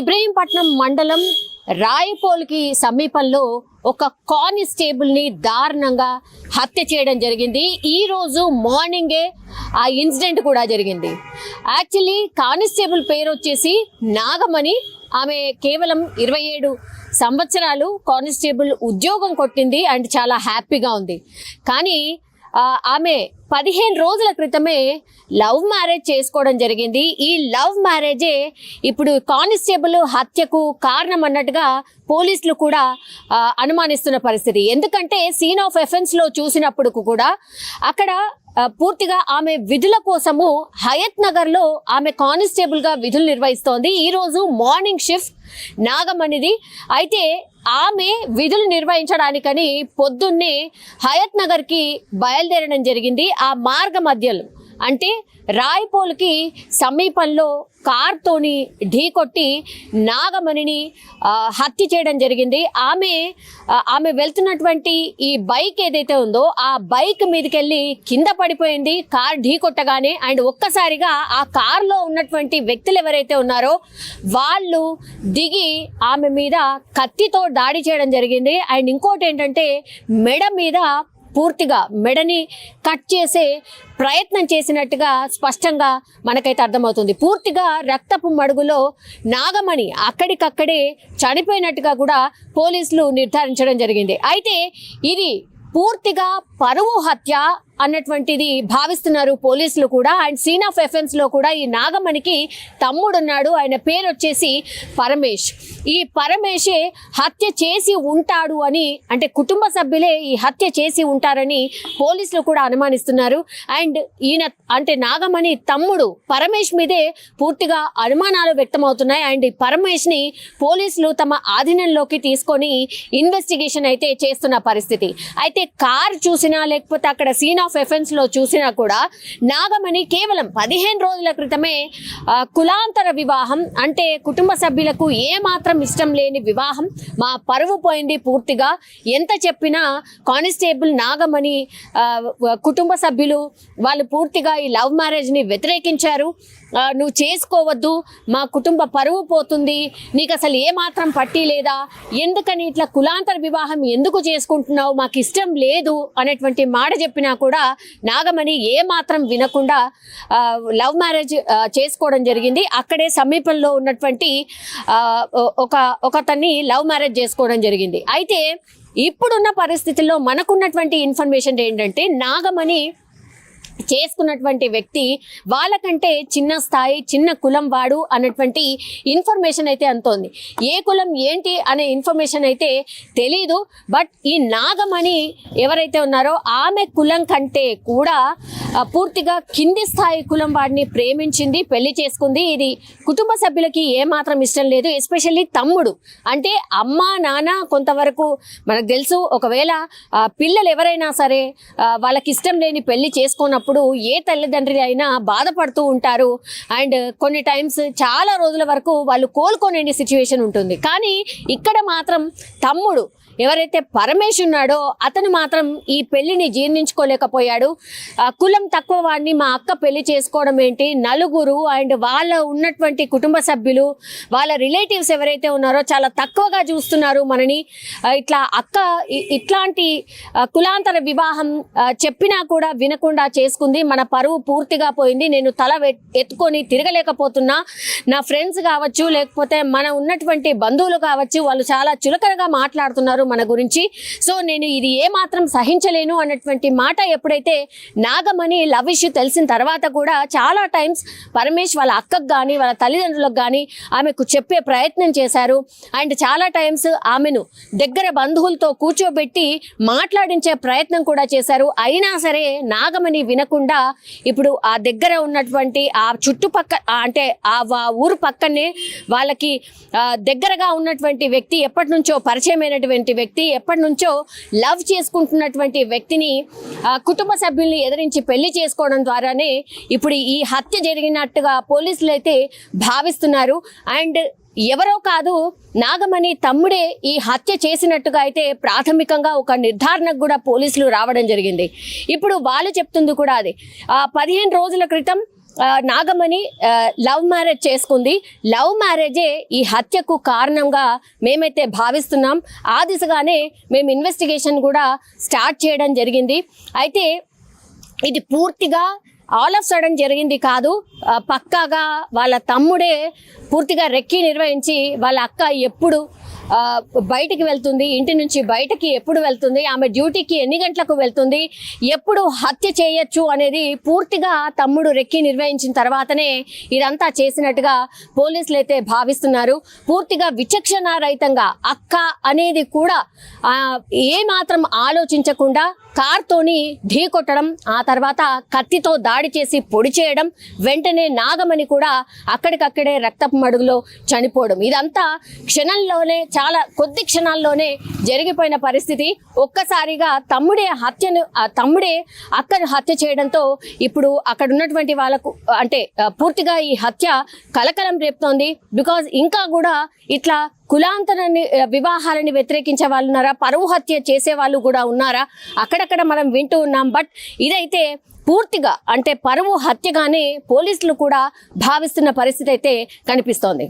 ఇబ్రహీంపట్నం మండలం రాయపోల్కి సమీపంలో ఒక కానిస్టేబుల్ని దారుణంగా హత్య చేయడం జరిగింది. ఈ రోజు మార్నింగే ఆ ఇన్సిడెంట్ కూడా జరిగింది. యాక్చువల్లీ కానిస్టేబుల్ పేరు వచ్చేసి నాగమణి. ఆమె కేవలం ఇరవై ఏడు సంవత్సరాలు కానిస్టేబుల్ ఉద్యోగం కొట్టింది అండ్ చాలా హ్యాపీగా ఉంది. కానీ ఆమె పదిహేను రోజుల క్రితమే లవ్ మ్యారేజ్ చేసుకోవడం జరిగింది. ఈ లవ్ మ్యారేజే ఇప్పుడు కానిస్టేబుల్ హత్యకు కారణం అన్నట్టుగా పోలీసులు కూడా అనుమానిస్తున్న పరిస్థితి. ఎందుకంటే సీన్ ఆఫ్ ఎఫెన్స్లో చూసినప్పుడు కూడా అక్కడ పూర్తిగా ఆమె విధుల కోసము హయత్ నగర్లో ఆమె కానిస్టేబుల్గా విధులు నిర్వహిస్తోంది. ఈ రోజు మార్నింగ్ షిఫ్ట్ నాగమణిది అయితే ఆమె విధులు నిర్వహించడానికని పొద్దున్నే హయత్ నగర్కి బయలుదేరడం జరిగింది. ఆ మార్గ మధ్యలో అంటే రాయ్పోల్కి సమీపంలో కార్తోని ఢీకొట్టి నాగమణిని హత్య చేయడం జరిగింది. ఆమె ఆమె వెళ్తున్నటువంటి ఈ బైక్ ఏదైతే ఉందో ఆ బైక్ మీదకెళ్ళి కింద పడిపోయింది. కార్ ఢీకొట్టగానే అండ్ ఒక్కసారిగా ఆ కార్లో ఉన్నటువంటి వ్యక్తులు ఎవరైతే ఉన్నారో వాళ్ళు దిగి ఆమె మీద కత్తితో దాడి చేయడం జరిగింది. అండ్ ఇంకోటి ఏంటంటే మెడ మీద పూర్తిగా మెడని కట్ చేసే ప్రయత్నం చేసినట్టుగా స్పష్టంగా మనకైతే అర్థమవుతుంది. పూర్తిగా రక్తపు మడుగులో నాగమణి అక్కడికక్కడే చనిపోయినట్టుగా కూడా పోలీసులు నిర్ధారించడం జరిగింది. అయితే ఇది పూర్తిగా పరువు హత్య అన్నటువంటిది భావిస్తున్నారు పోలీసులు కూడా. అండ్ సీన్ ఆఫ్ ఎఫెన్స్లో కూడా ఈ నాగమణికి తమ్ముడున్నాడు. ఆయన పేరు వచ్చేసి పరమేష్ ఈ పరమేషే హత్య చేసి ఉంటాడు అని అంటే కుటుంబ సభ్యులే ఈ హత్య చేసి ఉంటారని పోలీసులు కూడా అనుమానిస్తున్నారు. అండ్ ఈయన అంటే నాగమణి తమ్ముడు పరమేష్ మీదే పూర్తిగా అనుమానాలు వ్యక్తమవుతున్నాయి. అండ్ ఈ పరమేష్ని పోలీసులు తమ ఆధీనంలోకి తీసుకొని ఇన్వెస్టిగేషన్ అయితే చేస్తున్న పరిస్థితి. అయితే కార్ చూసినా లేకపోతే అక్కడ సీన్ ఆఫ్ ఎఫెన్స్లో చూసినా కూడా నాగమణి కేవలం పదిహేను రోజుల క్రితమే కులాంతర వివాహం అంటే కుటుంబ సభ్యులకు ఏ మాత్రం ఇష్టం లేని వివాహం మా పరువు పోయింది పూర్తిగా. ఎంత చెప్పినా కానిస్టేబుల్ నాగమణి కుటుంబ సభ్యులు వాళ్ళు పూర్తిగా ఈ లవ్ మ్యారేజ్ని వ్యతిరేకించారు. నువ్వు చేసుకోవద్దు మా కుటుంబ పరువు పోతుంది నీకు అసలు ఏ మాత్రం పట్టి లేదా ఎందుకని ఇట్లా కులాంతర వివాహం ఎందుకు చేసుకుంటున్నావు మాకు ఇష్టం లేదు అనేటువంటి మాట చెప్పినా కూడా నాగమణి ఏ మాత్రం వినకుండా లవ్ మ్యారేజ్ చేసుకోవడం జరిగింది. అక్కడే సమీపంలో ఉన్నటువంటి ఒక ఒకతన్ని లవ్ మ్యారేజ్ చేసుకోవడం జరిగింది. అయితే ఇప్పుడున్న పరిస్థితుల్లో మనకున్నటువంటి ఇన్ఫర్మేషన్ ఏంటంటే నాగమణి చేసుకున్నటువంటి వ్యక్తి వాళ్ళకంటే చిన్న స్థాయి చిన్న కులం వాడు అన్నటువంటి ఇన్ఫర్మేషన్ అయితే అంతోంది ఏ కులం ఏంటి అనే ఇన్ఫర్మేషన్ అయితే తెలీదు. బట్ ఈ నాగమణి ఎవరైతే ఉన్నారో ఆమె కులం కంటే కూడా పూర్తిగా కింది స్థాయి కులం వాడిని ప్రేమించింది పెళ్ళి చేసుకుంది. ఇది కుటుంబ సభ్యులకి ఏ మాత్రం ఇష్టం లేదు. ఎస్పెషల్లీ తమ్ముడు. అంటే అమ్మ నాన్న కొంతవరకు మనకు తెలుసు. ఒకవేళ పిల్లలు ఎవరైనా సరే వాళ్ళకి ఇష్టం లేని పెళ్ళి చేసుకున్నప్పుడు ఏ తల్లిదండ్రి అయినా బాధపడుతూ ఉంటారు. అండ్ కొన్ని టైమ్స్ చాలా రోజుల వరకు వాళ్ళు కోలుకోలేని సిచ్యువేషన్ ఉంటుంది. కానీ ఇక్కడ మాత్రం తమ్ముడు ఎవరైతే పరమేశ్ ఉన్నాడో అతను మాత్రం ఈ పెళ్ళిని జీర్ణించుకోలేకపోయాడు. కులం తక్కువ వాడిని మా అక్క పెళ్ళి చేసుకోవడం ఏంటి? నలుగురు అండ్ వాళ్ళ ఉన్నటువంటి కుటుంబ సభ్యులు వాళ్ళ రిలేటివ్స్ ఎవరైతే ఉన్నారో చాలా తక్కువగా చూస్తున్నారు మనని. ఇట్లా అక్క ఇట్లాంటి కులాంతర వివాహం చెప్పినా కూడా వినకుండా చేసుకుంది. మన పరువు పూర్తిగా పోయింది. నేను తల ఎత్తుకొని తిరగలేకపోతున్నా. నా ఫ్రెండ్స్ కావచ్చు లేకపోతే మన ఉన్నటువంటి బంధువులు కావచ్చు వాళ్ళు చాలా చులకనగా మాట్లాడుతున్నారు. మన గురించి. సో నేను ఇది ఏ మాత్రం సహించలేను అన్నటువంటి మాట ఎప్పుడైతే నాగమణి లవ్ ఇష్యూ తెలిసిన తర్వాత కూడా చాలా టైమ్స్ పరమేష్ వాళ్ళ అక్కకు కానీ వాళ్ళ తల్లిదండ్రులకు కానీ ఆమెకు చెప్పే ప్రయత్నం చేశారు. అండ్ చాలా టైమ్స్ ఆమెను దగ్గర బంధువులతో కూర్చోబెట్టి మాట్లాడించే ప్రయత్నం కూడా చేశారు. అయినా సరే నాగమణి వినకుండా ఇప్పుడు ఆ దగ్గర ఉన్నటువంటి ఆ చుట్టుపక్క అంటే ఆ వా- ఊరు పక్కనే వాళ్ళకి దగ్గరగా ఉన్నటువంటి వ్యక్తి ఎప్పటి నుంచో పరిచయమైనటువంటి వ్యక్తి ఎప్పటి నుంచో లవ్ చేసుకుంటున్నటువంటి వ్యక్తిని కుటుంబ సభ్యుల్ని ఎదిరించి పెళ్ళి చేసుకోవడం ద్వారానే ఇప్పుడు ఈ హత్య జరిగినట్టుగా పోలీసులు అయితే భావిస్తున్నారు. అండ్ ఎవరో కాదు నాగమణి తమ్ముడే ఈ హత్య చేసినట్టుగా అయితే ప్రాథమికంగా ఒక నిర్ధారణకు కూడా పోలీసులు రావడం జరిగింది. ఇప్పుడు వాళ్ళు చెప్తుంది కూడా అది. ఆ పదిహేను రోజుల క్రితం నాగమణి లవ్ మ్యారేజ్ చేసుకుంది. లవ్ మ్యారేజే ఈ హత్యకు కారణంగా మేమైతే భావిస్తున్నాం. ఆ దిశగానే మేము ఇన్వెస్టిగేషన్ కూడా స్టార్ట్ చేయడం జరిగింది. అయితే ఇది పూర్తిగా ఆల్ ఆఫ్ సడన్ జరిగింది కాదు. పక్కాగా వాళ్ళ తమ్ముడే పూర్తిగా రెక్కి నిర్వహించి వాళ్ళ అక్క ఎప్పుడు బయటికి వెళ్తుంది ఇంటి నుంచి బయటకి ఎప్పుడు వెళ్తుంది ఆమె డ్యూటీకి ఎన్ని గంటలకు వెళ్తుంది ఎప్పుడు హత్య చేయొచ్చు అనేది పూర్తిగా తమ్ముడు రెక్కి నిర్వహించిన తర్వాతనే ఇదంతా చేసినట్టుగా పోలీసులు అయితే భావిస్తున్నారు. పూర్తిగా విచక్షణారహితంగా అక్క అనేది కూడా ఏమాత్రం ఏ మాత్రం ఆలోచించకుండా కార్తోని ఢీ కొట్టడం ఆ తర్వాత కత్తితో దాడి చేసి పొడి చేయడం వెంటనే నాగమణి కూడా అక్కడికక్కడే రక్తపు మడుగులో చనిపోవడం. ఇదంతా క్షణంలోనే చాలా కొద్ది క్షణాల్లోనే జరిగిపోయిన పరిస్థితి. ఒక్కసారిగా తమ్ముడే హత్యను తమ్ముడే అక్కను హత్య చేయడంతో ఇప్పుడు అక్కడ ఉన్నటువంటి వాళ్ళకు అంటే పూర్తిగా ఈ హత్య కలకలం రేపుతోంది. బికాజ్ ఇంకా కూడా ఇట్లా కులాంతరాన్ని వివాహాలని వ్యతిరేకించే వాళ్ళు ఉన్నారా? పరువు హత్య చేసే వాళ్ళు కూడా ఉన్నారా? అక్కడక్కడ మనం వింటూ ఉన్నాం. బట్ ఇదైతే పూర్తిగా అంటే పరువు హత్యగానే పోలీసులు కూడా భావిస్తున్న పరిస్థితి అయితే కనిపిస్తోంది.